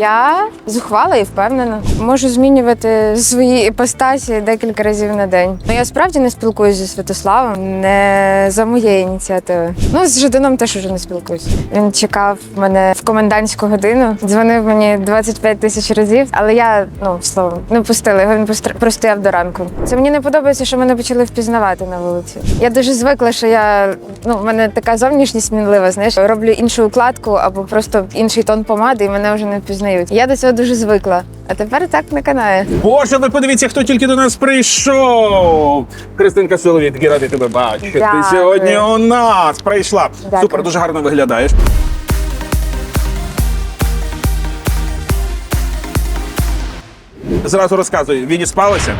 Я зухвала і впевнена. Можу змінювати свої іпостасі декілька разів на день. Ну я справді не спілкуюся зі Святославом, не за моєї ініціативи. Ну з Жаданом теж уже не спілкуюся. Він чекав мене в комендантську годину, дзвонив мені 25 тисяч разів, але я ну словом не пустила його. Він простояв до ранку. Це мені не подобається, що мене почали впізнавати на вулиці. Я дуже звикла, що я ну в мене така зовнішність мінлива. Знаєш, роблю іншу укладку або просто інший тон помади, і мене вже не впізнають. Я до цього дуже звикла. А тепер так не канає. Боже, ви подивіться, хто тільки до нас прийшов. Христинка Соловій, такий радий тебе бачити. Ти сьогодні у нас прийшла. Дякую. Супер, дуже гарно виглядаєш. Зразу розказуй, відіспалася?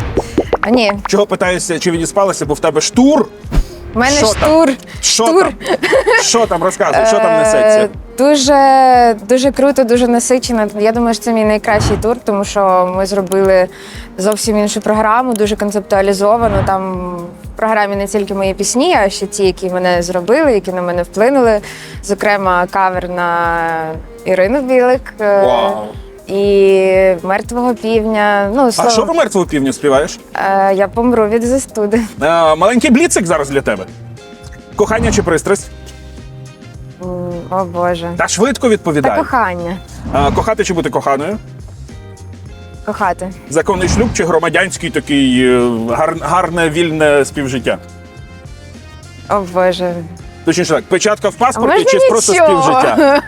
А ні, Чого питаюся, чи відіспалася, бо в тебе штур? В мене Що там? штур. Що штур. там? Що там розказуй, що там Е, несеться? Дуже дуже круто, дуже насичено. Я думаю, що це мій найкращий тур, тому що ми зробили зовсім іншу програму, дуже концептуалізовану. Там в програмі не тільки мої пісні, а ще ті, які мене зробили, які на мене вплинули. Зокрема, кавер на Ірину Білик. е, Вау. І мертвого півня. Ну, А що ви мертву півню співаєш? е, я помру від застуди. Е, маленький бліцик зараз для тебе. Кохання чи пристрасть? О Боже. Та швидко Та кохання. Е, кохати чи бути коханою? Кохати. Законний шлюб чи громадянський такий е, гар, гарне вільне співжиття? О Боже. Точніше так, печатка в паспорті чи просто нічого? співжиття?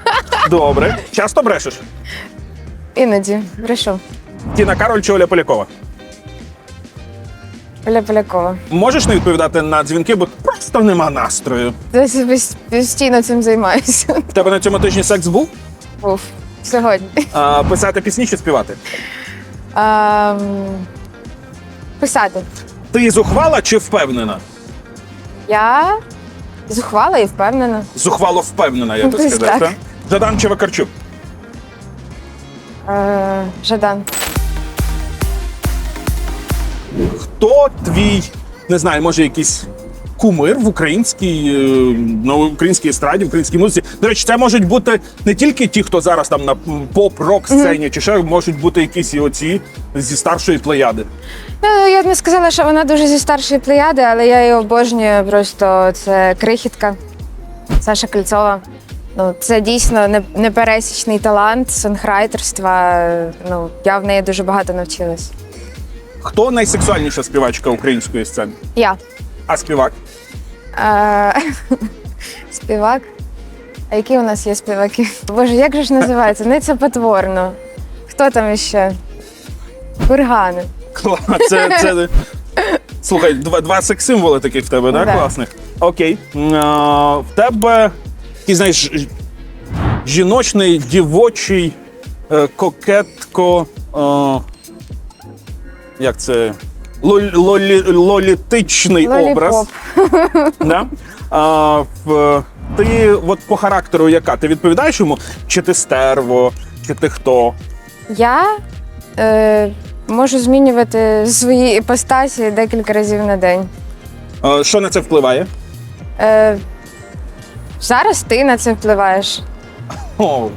Добре. Часто брешеш? Іноді. Брешу. Тіна Кароль чи Оля Полякова? Оля Полякова. Можеш не відповідати на дзвінки, бо просто нема настрою. Я постійно цим займаюся. В тебе на цьому тижні секс був? Був сьогодні. А, писати пісні чи співати? Ем, Писати. Ти зухвала чи впевнена? Я зухвала і впевнена. Зухвало впевнена, я так сказав. Жадан чи Вакарчук? Е, Жадан. Хто твій, не знаю, може якийсь кумир в українській, е, на українській естраді, в українській музиці. До речі, це можуть бути не тільки ті, хто зараз там на поп-рок сцені, чи ще можуть бути якісь і оці зі старшої плеяди. Ну, я б не сказала, що вона дуже зі старшої плеяди, але я її обожнюю. Просто це крихітка. Саша Кольцова. Ну, це дійсно непересічний талант сонграйтерства. Ну, я в неї дуже багато навчилась. Хто найсексуальніша співачка української сцени? Я. А співак? Е, Співак. А які у нас є співаки? Боже, як же ж називається? Не це потворно. Хто там іще? Кургани. Клас, Це, це... Слухай, два, два секс-символи таких в тебе, да? Да. Класних. Окей. А, в тебе, ти знаєш, жіночний, дівочий, е, кокетко. е, як це? Лолі, лолі, лолітичний Лоліпоп. образ. Да? А, в, ти от по характеру яка? Ти відповідаєш йому? Чи ти стерво, чи ти хто? Я е, можу змінювати свої іпостасі декілька разів на день. Е, що на це впливає? Е, зараз ти на це впливаєш. О,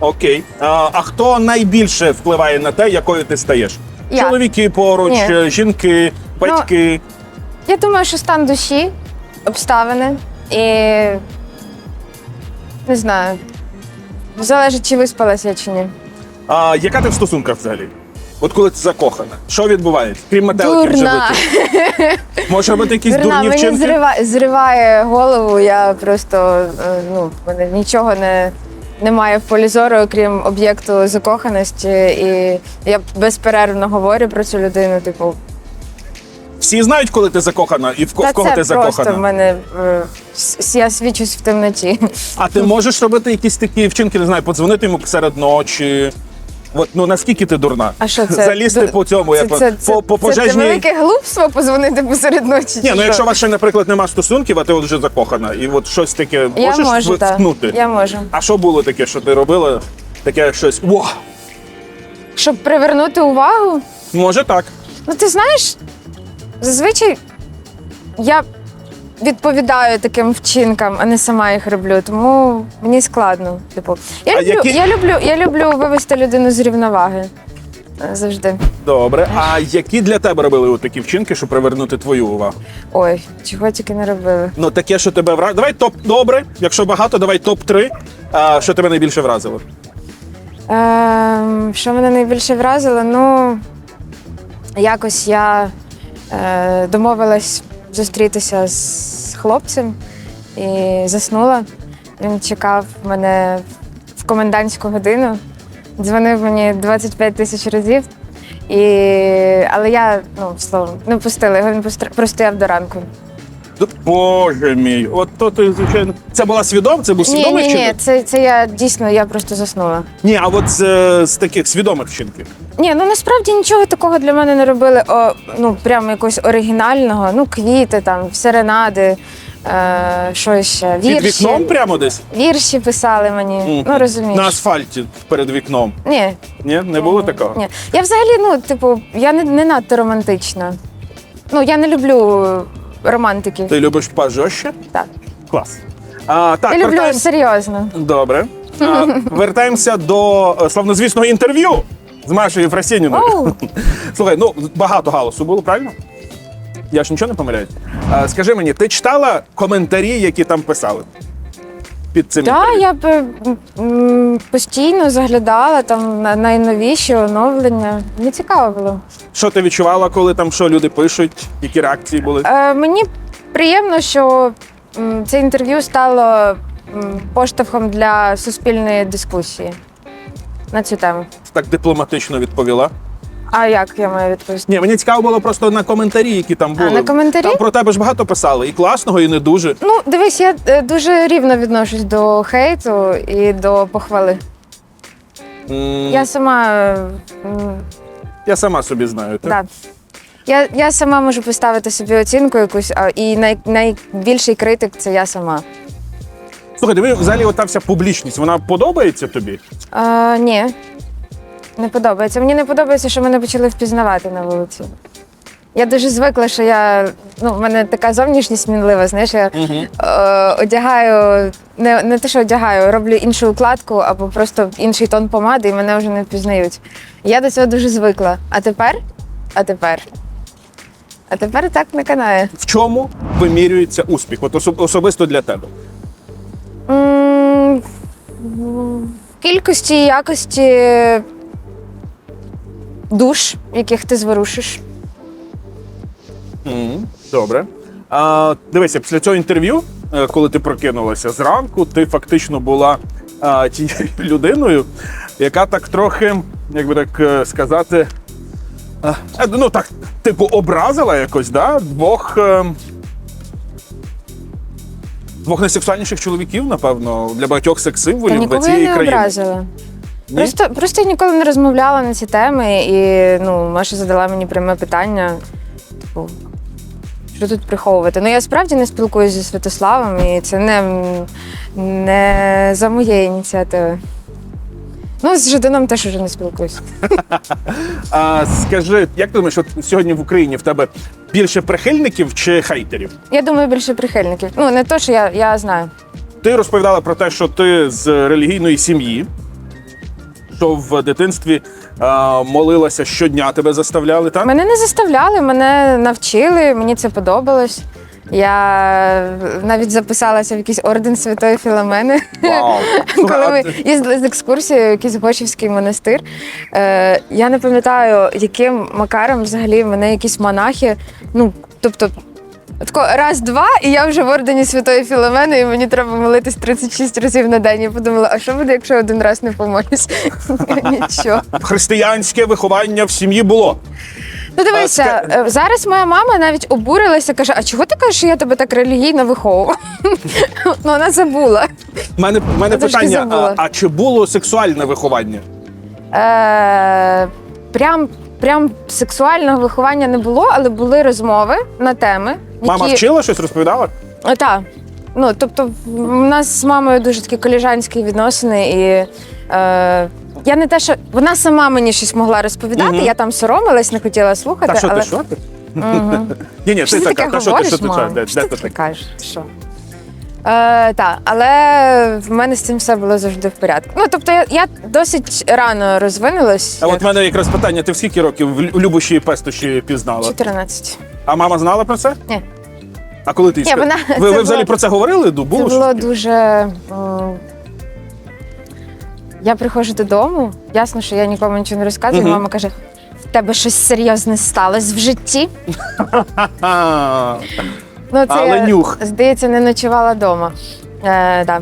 окей. А, а хто найбільше впливає на те, якою ти стаєш? Я. Чоловіки поруч, Ні. е, жінки, батьки. Я думаю, що стан душі, обставини і не знаю. Залежить, чи виспалася я чи ні. А яка ти в стосунках взагалі? От коли ти закохана, що відбувається? Крім метеликів Дурна. животі. Може робити якісь Дурна, дурні мені вчинки? зрива, зриває голову. Я просто е, ну, в мене нічого не, немає в полі зору, окрім об'єкту закоханості. І я безперервно говорю про цю людину. Типу, Всі знають, коли ти закохана і в, ко- та в кого це ти просто закохана. в мене е, с- я свічусь в темноті. А ти можеш робити якісь такі вчинки, не знаю, подзвонити йому серед ночі. От, ну наскільки ти дурна? А що це? Залізти по цьому, як це, це, по, по це, це пожежній. велике глупство позвонити посеред ночі. Ні, ну якщо що? у вас ще, наприклад, нема стосунків, а ти от вже закохана, і от щось таке я можеш можу, так. Я можу. А що було таке, що ти робила? Таке щось. Во! Щоб привернути увагу, Може так. Ну, ти знаєш, зазвичай я, відповідаю таким вчинкам, а не сама їх роблю. Тому мені складно. Типу, я А люблю, які- я люблю, я люблю вивести людину з рівноваги. Е, Завжди. Добре. А які для тебе робили от такі вчинки, щоб привернути твою увагу? Ой, чого тільки не робили. Ну таке, що тебе вразило. Давай топ добре. Якщо багато, давай топ 3 а, що тебе найбільше вразило? Ем, що мене найбільше вразило? Ну, якось я е, домовилась зустрітися з хлопцем і заснула. Він чекав мене в комендантську годину, дзвонив мені 25 тисяч разів. І... Але я, ну, словом, не пустила його, він простояв до ранку. Боже мій, от то ти звичайно. Це була свідома? Це був Ні, свідомий ні, ні, вчинок? це, це я дійсно я просто заснула. Ні, а от з, з таких свідомих вчинків. Ні, ну насправді нічого такого для мене не робили. О, ну прямо якогось оригінального. Ну, квіти, там, серенади, е, що ще, Під вікном прямо десь? Вірші писали мені. Мгм. Ну розумієш. На асфальті перед вікном. Ні, Ні, не було такого? ні. Я взагалі, ну, типу, я не, не надто романтична. Ну, я не люблю романтиків. Ти любиш пожорстче? Так. Клас. А, так, я люблю вертаємось- серйозно. Добре. А, вертаємося до е, славнозвісного інтерв'ю з Машею Фрасініною. Слухай, ну багато галасу було, правильно? Я ж нічого не помиляюсь. А, скажи мені, ти читала коментарі, які там писали? Під цим Так, інтерв'ю? я б м, постійно заглядала там на найновіші оновлення. Мені цікаво було. Що ти відчувала, коли там що люди пишуть, які реакції були? Е, мені приємно, що м, це інтерв'ю стало м, поштовхом для суспільної дискусії на цю тему. Так дипломатично відповіла. А як я маю відповісти? Ні, мені цікаво було просто на коментарі, які там були. на коментарі? Там про тебе ж багато писали, і класного, і не дуже. Ну, дивись, я е, дуже рівно відношусь до хейту і до похвали. М, Я сама. е, м, я сама собі знаю. так? да. Я, я сама можу поставити собі оцінку якусь, а, і най, найбільший критик це я сама. Слухай, диви, взагалі ота вся публічність, вона подобається тобі? А, ні, не подобається. Мені не подобається, що мене почали впізнавати на вулиці. Я дуже звикла, що я. Ну, в мене така зовнішність мінлива, знаєш, я е, одягаю, не, не те, що одягаю, роблю іншу укладку або просто інший тон помади, і мене вже не впізнають. Я до цього дуже звикла. А тепер? А тепер? А тепер так не канає. В чому вимірюється успіх? От осо- особисто для тебе. М, В кількості і якості душ, яких ти зворушиш. Мгм, Добре. А, дивися, після цього інтерв'ю, е, коли ти прокинулася зранку, ти фактично була а, тією людиною, яка так трохи, як би так е, сказати, а, е, ну так, типу, образила якось, да? двох. Двох найсексуальніших чоловіків, напевно, для багатьох секс-символів я цієї не країни. образила. Ні? Просто, просто я ніколи не розмовляла на ці теми, і ну, Маша задала мені пряме питання: типу, що тут приховувати? Ну, я справді не спілкуюся зі Святославом, і це не, не за моєї ініціативи. Ну, з Жаданом теж уже не спілкуюся. А, скажи, як ти думаєш, от сьогодні в Україні в тебе більше прихильників чи хейтерів? Я думаю, більше прихильників. Ну, не то, що я, я знаю. Ти розповідала про те, що ти з релігійної сім'ї, що в дитинстві а, молилася щодня, тебе заставляли, так? Мене не заставляли, мене навчили, мені це подобалось. Я навіть записалася в якийсь орден Святої Філомени. Вау! Коли ми їздили з екскурсією в якийсь Гошівський монастир, е, я не пам'ятаю, яким макаром взагалі мене якісь монахи. Ну, тобто, тако раз-два, і я вже в ордені Святої Філомени, і мені треба молитись 36 разів на день. Я подумала, а що буде, якщо один раз не помолюсь? Нічого. Християнське виховання в сім'ї було. Ну дивися, е, зараз моя мама навіть обурилася, каже: а чого ти кажеш, що я тебе так релігійно виховувала? Ну, вона забула. У мене, в мене Я трошки питання: а, забула. а чи було сексуальне виховання? Е, прям, прям сексуального виховання не було, але були розмови на теми. Мама які... вчила щось розповідала? Так. Ну, тобто, в нас з мамою дуже такі коліжанські відносини, і е, я не те, що вона сама мені щось могла розповідати, Мгм. я там соромилась, не хотіла слухати. Та що але... ти що ти? Ні, ні, ти така, та що ти, що ти? Що кажеш? Що? Е, так, але в мене з цим все було завжди в порядку. Ну, тобто я, я досить рано розвинулась. А от в мене якраз питання: ти в скільки років в Любощі і пестощі пізнала? 14. А мама знала про це? Ні. А коли ти Ні, вона- ви, ви було- взагалі про це говорили? Ну, Це Було було щось? дуже. Я приходжу додому, ясно, що я нікому нічого не розказую. Мгм. Мама каже: в тебе щось серйозне сталося в житті. Ну, це Але нюх. здається, не ночувала вдома. Е, да.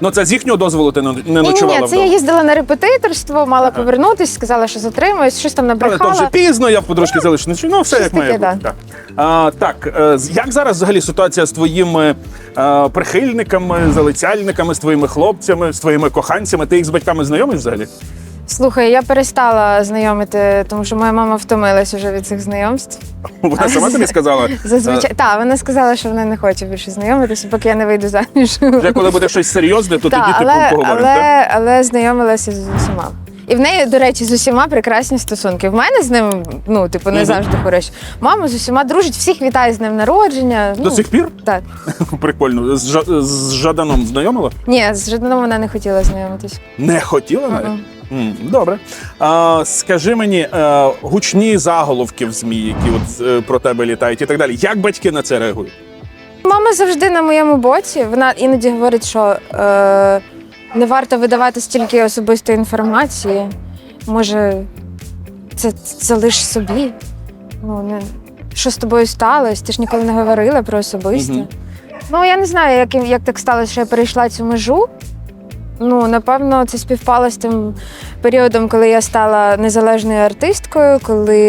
Ну це з їхнього дозволу ти не не Ні, ні, ночувала ні, це вдома? я їздила на репетиторство, мала повернутись, сказала, що затримуюсь, щось там Але то набрехала. вже пізно, я подружки залишу. Ну, Ну, все щось як має таке, бути. Так. А, так, е, з- як зараз взагалі ситуація з твоїми е, прихильниками, залицяльниками, з твоїми хлопцями, з твоїми коханцями? Ти їх з батьками знайомиш взагалі? Слухай, я перестала знайомити, тому що моя мама втомилась вже від цих знайомств. Вона сама тобі сказала, Зазвичай так, вона сказала, що вона не хоче більше знайомитися, поки я не вийду заміж. вже коли буде щось серйозне, то тоді ти поговоримо. але, але знайомилася з усіма. І в неї, до речі, з усіма прекрасні стосунки. В мене з ним, ну, типу, не завжди хороші. Мама з усіма дружить, всіх вітає з днем народження. До ну, сих пір? Так. Прикольно. З Жаданом знайомила? Ні, з Жаданом вона не хотіла знайомитись. Не хотіла навіть? Добре. А, скажи мені, е, гучні заголовки в ЗМІ, які от е, про тебе літають і так далі. Як батьки на це реагують? Мама завжди на моєму боці. Вона іноді говорить, що е, не варто видавати стільки особистої інформації. Може, це залиш собі. Ну, не... Що з тобою сталося? Ти ж ніколи не говорила про особисте. Мгм. Ну, я не знаю, як, як так сталося, що я перейшла цю межу. Ну, напевно, це співпало з тим періодом, коли я стала незалежною артисткою, коли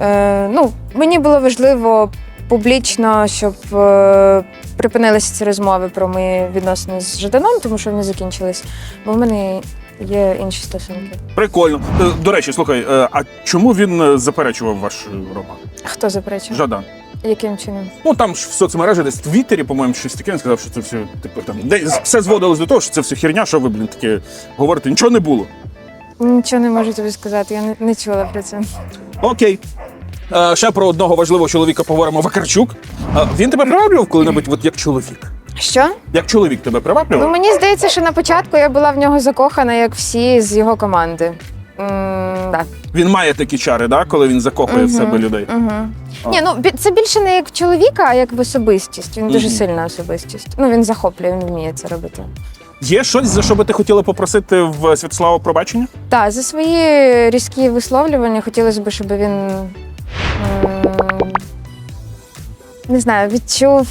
е, ну, мені було важливо публічно, щоб е, припинилися ці розмови про мої відносини з Жаданом, тому що вони закінчились, бо в мене є інші стосунки. Прикольно. Е, До речі, слухай, е, а чому він е, заперечував ваш роман? Хто заперечує? Жадан. Яким чином? Ну там ж в соцмережі, десь в Твіттері, по-моєму, щось таке. Він сказав, що це все, типу, там де все зводилось до того, що це все херня, що ви, блін, таке говорите. Нічого не було. Нічого не можу тобі сказати, я не, не чула про це. Окей. Е, ще про одного важливого чоловіка поговоримо Вакарчук. Е, він тебе приваблював коли-небудь от як чоловік? Що? Як чоловік тебе приваблював? Ну мені здається, що на початку я була в нього закохана, як всі з його команди. М, да. Він має такі чари, да, коли він закохує в себе людей. Угу. Ні, ну бі- це більше не як в чоловіка, а як в особистість. Він дуже Мгм. сильна особистість. Ну він захоплює, він вміє це робити. Є щось, за що би ти хотіла попросити в Святослава пробачення? Так, за свої різкі висловлювання хотілося б, щоб він м, не знаю, відчув,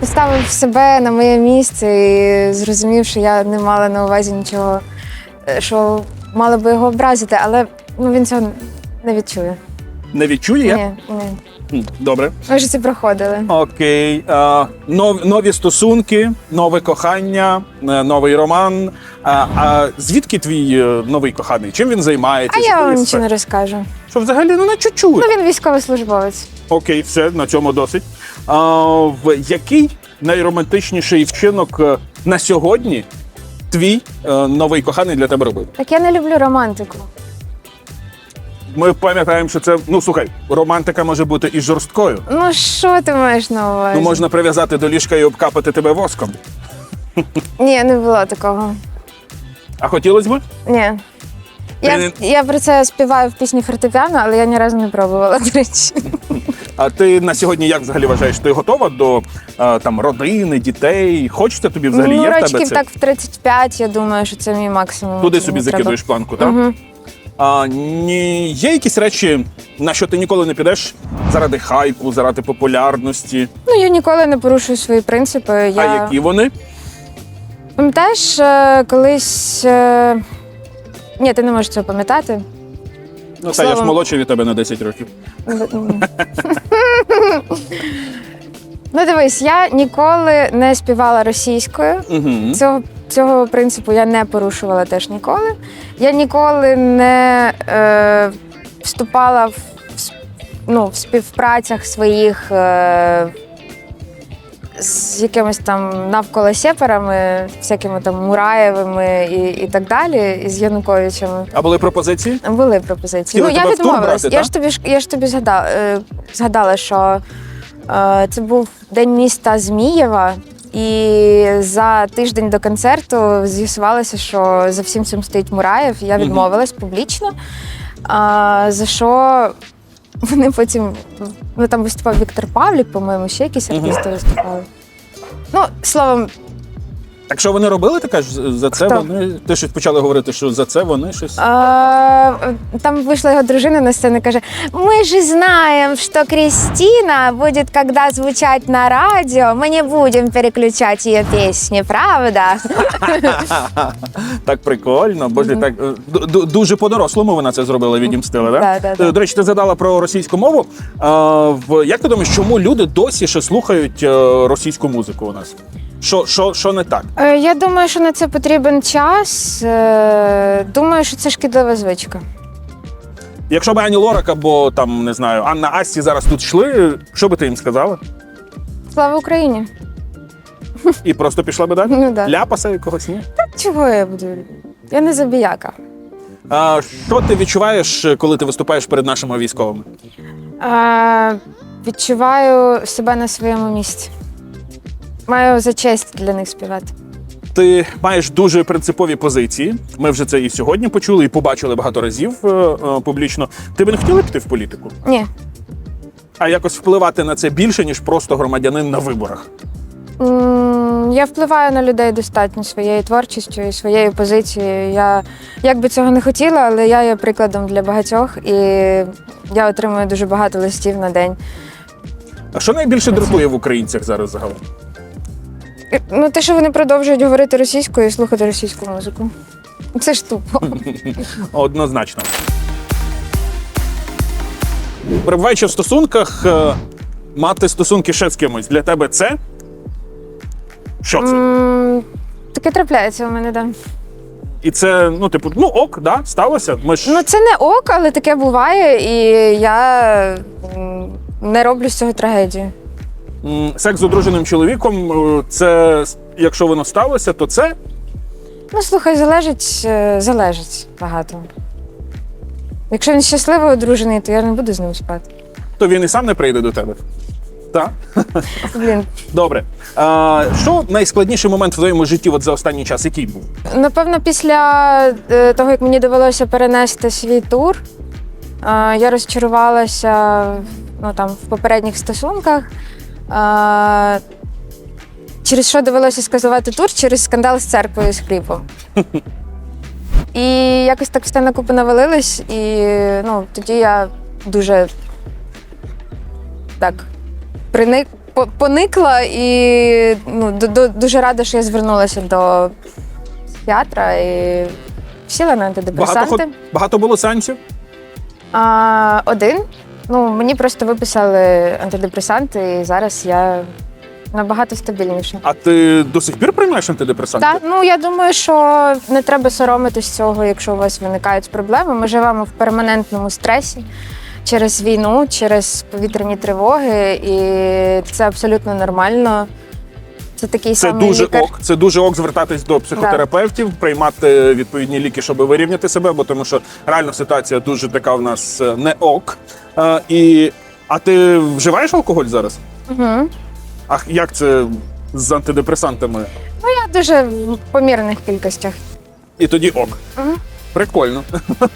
поставив себе на моє місце і зрозумів, що я не мала на увазі нічого, е, що мало би його образити, але ну, він цього не відчує. Не відчує? Ні, ні. Добре. Ми вже це проходили. Окей. А, нов, нові стосунки, нове кохання, е, новий роман. А, а звідки твій е, новий коханий? Чим він займається? А я вам нічого не розкажу. Що взагалі ну на чуть-чуть. Ну, він військовослужбовець. Окей, все, на цьому досить. А, в який найромантичніший вчинок е, на сьогодні твій е, новий коханий для тебе робив? Так я не люблю романтику. Ми пам'ятаємо, що це ну слухай, романтика може бути і жорсткою. Ну, що ти маєш на увазі? Ну можна прив'язати до ліжка і обкапати тебе воском. Ні, не було такого. А хотілося б? Ні. Я, Ти я про це співаю в пісні фортепіано, але я ні разу не пробувала, до речі. А ти на сьогодні як взагалі вважаєш? Ти готова до е, там родини, дітей? Хочеться тобі взагалі ну, є в тебе це? так в 35, я думаю, що це мій максимум. Туди собі треба. закидуєш планку, так? Мгм. А ні, є якісь речі, на що ти ніколи не підеш заради хайпу, заради популярності. Ну, я ніколи не порушую свої принципи. Я... А які вони? Пам'ятаєш, е, колись. е, Ні, ти не можеш цього пам'ятати. Ну, та я ж молодший від тебе на 10 років. Ну, дивись, я ніколи не співала російською. Угу. Цього, цього принципу я не порушувала теж ніколи. Я ніколи не е, вступала в, ну, в співпрацях своїх е, з якимись там навколо сепарами, всякими там Мураєвими і, і так далі, і з Януковичем. А були пропозиції? Були пропозиції. Хотіли ну, я відмовилась. брати, я, ж тобі, я ж тобі згадала, е, згадала, що е, це був день міста Змієва, і за тиждень до концерту з'ясувалося, що за всім цим стоїть Мураєв. Я відмовилась публічно. А, за що вони потім. Ну там виступав Віктор Павлік, по-моєму, ще якісь артисти виступали. Ну, словом, Так що вони робили, ти кажеш, за це Хто? вони. Ти щось почали говорити, що за це вони щось. А, Там вышла его дружина на сцену и каже, мы же знаем, что Кристина будет, когда звучать на радио, мы не будем переключать ее песни, правда? Так прикольно, боже, так е, ду- ду- дуже по-дорослому вона це зробила, відімстила, да? Да, да, да. Е, До речі, ти задала про російську мову. А, в як ти думаєш, чому люди досі ще слухають е, російську музику у нас? Що, що, що не так? Е, Я думаю, що на це потрібен час. Е, Думаю, що це шкідлива звичка. Якщо б Ані Лорак або там не знаю Анна Асті зараз тут йшли, що би ти їм сказала? Слава Україні! І просто пішла би далі? Ну да. Ляпаса якогось ні? Чого я буду? Я не забіяка. А, що ти відчуваєш, коли ти виступаєш перед нашими військовими? Е, Відчуваю себе на своєму місці. Маю за честь для них співати. Ти маєш дуже принципові позиції. Ми вже це і сьогодні почули, і побачили багато разів е, е, публічно. Ти би не хотіла піти в політику, Ні. а якось впливати на це більше, ніж просто громадянин на виборах. М, Я впливаю на людей достатньо своєю творчістю і своєю позицією. Я як би цього не хотіла, але я є прикладом для багатьох і я отримую дуже багато листів на день. А що найбільше дратує в українцях зараз загалом? Ну, те, що вони продовжують говорити російською і слухати російську музику. Це ж тупо. Однозначно. Перебуваючи в стосунках, е, мати стосунки ще з кимось для тебе це? Що це? М, Таке трапляється у мене, так. Да. І це, ну, типу, ну ок, да, сталося. Ми ж Ну, це не ок, але таке буває, і я м, не роблю з цього трагедію. Секс з одруженим чоловіком, е, це якщо воно сталося, то це Ну, слухай, залежить, е, залежить багато. Якщо він щасливо одружений, то я не буду з ним спати. то він і сам не прийде до тебе. Так? Блін. Добре. А, що найскладніший момент в твоєму житті от за останній час, який був? Напевно, після е, того, як мені довелося перенести свій тур, я розчарувалася ну, там, в попередніх стосунках. Через що довелося скасувати тур через скандал з церквою з кліпом. І якось так все на купу навалилось, і ну, тоді я дуже так приник, по- поникла і ну, ду- ду- дуже рада, що я звернулася до психіатра і сіла на антидепресанти. Багато, багато було сеансів? А, один. Ну, мені просто виписали антидепресанти, і зараз я набагато стабільніша. А ти до сих пір приймаєш антидепресанти? Так, ну я думаю, що не треба соромитись цього, якщо у вас виникають проблеми. Ми живемо в перманентному стресі через війну, через повітряні тривоги, і це абсолютно нормально. Це такий Це самий дуже лікар. ок. Це дуже ок звертатись до психотерапевтів, приймати відповідні ліки, щоб вирівняти себе, бо тому що реально ситуація дуже така в нас е, не ок. А, і, а ти вживаєш алкоголь зараз? Угу. А як це з антидепресантами? Ну, Я дуже в помірних кількостях. І тоді ок. Мгм. Прикольно.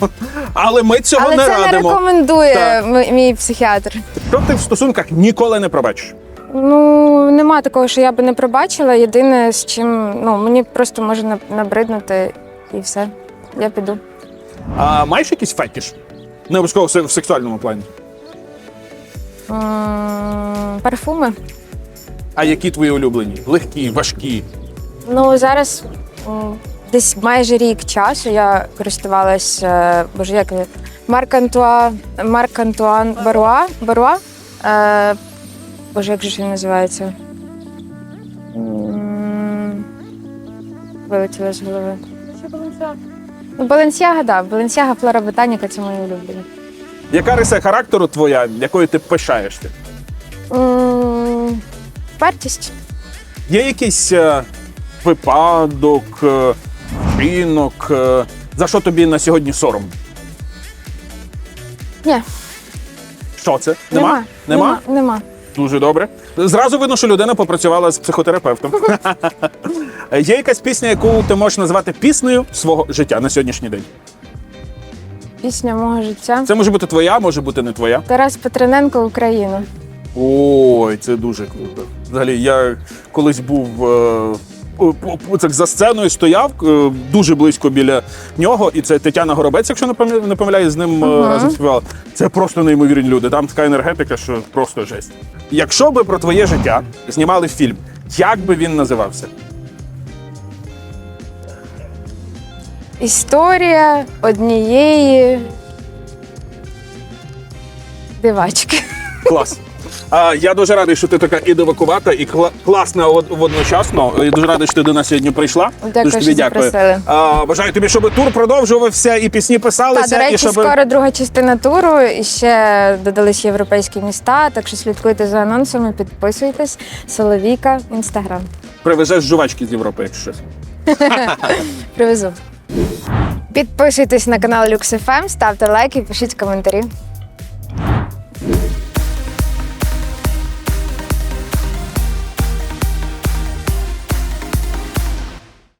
Але ми цього Але не це не рекомендує Так. мій психіатр. Що ти в стосунках ніколи не пробачиш? Ну, нема такого, що я би не пробачила. Єдине, з чим ну, мені просто може наб- набриднути і все. Я піду. А маєш якийсь фетіш? Не обов'язково в се- в сексуальному плані. М, Парфуми. А які твої улюблені? Легкі, важкі. Ну, зараз м, десь майже рік часу я користувалася, боже, як він? Марк Антуа, Марк Антуан Баруа. Баруа. Е, боже, як же ж він називається? М, Вилетіла з голови. Ну, Баленсіага, так. Баленсіага, Флора Ботаніка це мої улюблені. Яка риса характеру твоя, якою ти пишаєшся? М, Вартість. Є якийсь е, випадок, е, вчинок, е, за що тобі на сьогодні сором? Ні, Що це? Нема. Нема. нема. Дуже добре. Зразу видно, що людина попрацювала з психотерапевтом. Є якась пісня, яку ти можеш назвати піснею свого життя на сьогоднішній день. Пісня мого життя. Це може бути твоя, може бути не твоя. Тарас Петрененко Україна. Ой, це дуже круто. Взагалі, я колись був е, по- так за сценою, стояв е, дуже близько біля нього, і це Тетяна Горобець, якщо не помиляюсь, з ним е, разом співала. Це просто неймовірні люди. Там така енергетика, що просто жесть. Якщо би про твоє життя знімали фільм, як би він називався? Історія однієї дивачки. Клас. А, я дуже радий, що ти така і дивакувата, і кла- класна од- водночасно. Я дуже радий, що ти до нас сьогодні прийшла. Дякую, дуже тобі що дякую. запросили. А, бажаю тобі, щоб тур продовжувався і пісні писалися. Та, до речі, і щоб... скоро друга частина туру. І ще додались європейські міста. Так що слідкуйте за анонсами, підписуйтесь. Соловійка, інстаграм. Привезеш жувачки з Європи, якщо щось. Привезу. Підписуйтесь на канал LuxFM, ставте лайки, пишіть коментарі.